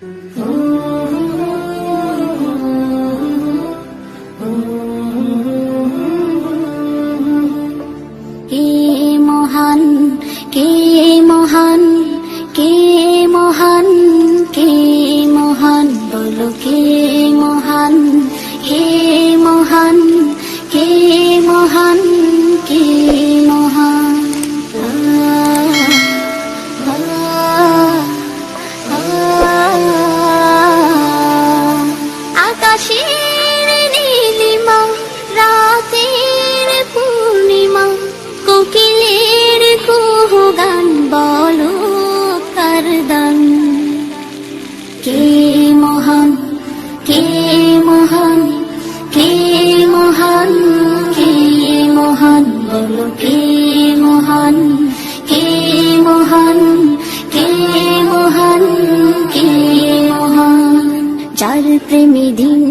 কে মহান কে মহান কে মহান কে মহান মহান হে মহান কে মহান কে আকাশের নীলিমা রাতের পূর্ণিমা কোকিলের কুহ গান বলো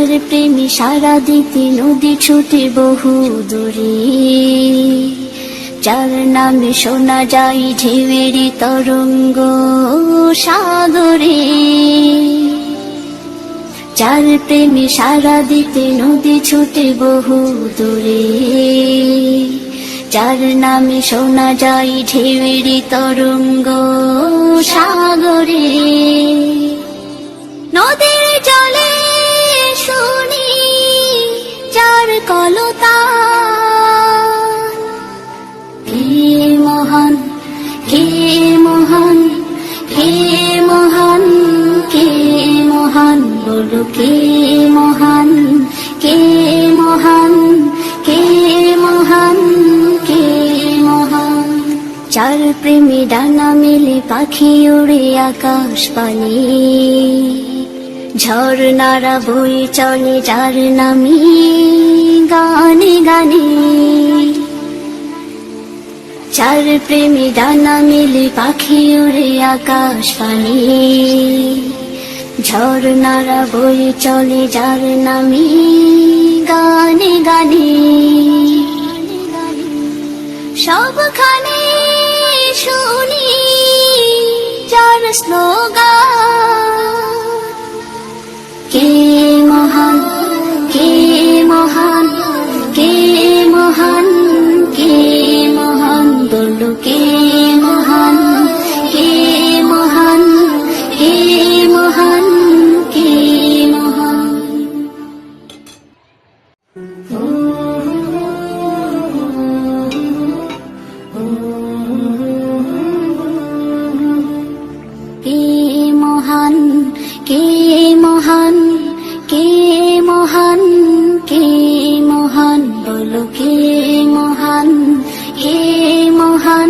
চার প্রেমী সারা দিতে নদী ছুটে বহু দূরে। যার নামে শোনা যায় ঢেউয়ের তরঙ্গ সাগরে। যার প্রেমে সারা দিতে নদী ছুটে বহু দূরে। যার নামে শোনা যায় ঢেউয়ের তরঙ্গ সাগরে। নদীর কলতা। কে মহান কে মহান কে মহান কে মহান বলো, কে মহান কে মহান কে মহান কে মহান। চার প্রেমী ডানা মেলে পাখি উড়ে আকাশ পানে। ঝর্ণারা বই চলে যার নামি গানে গানে। চার প্রেমী ডানা মেলে পাখি উড়ে আকাশ পানে। ঝর্ণারা বই চলে যার নামি গানে গানে। সবখানে শুনি যার স্লোগান কে আলোকে মহান হে মহান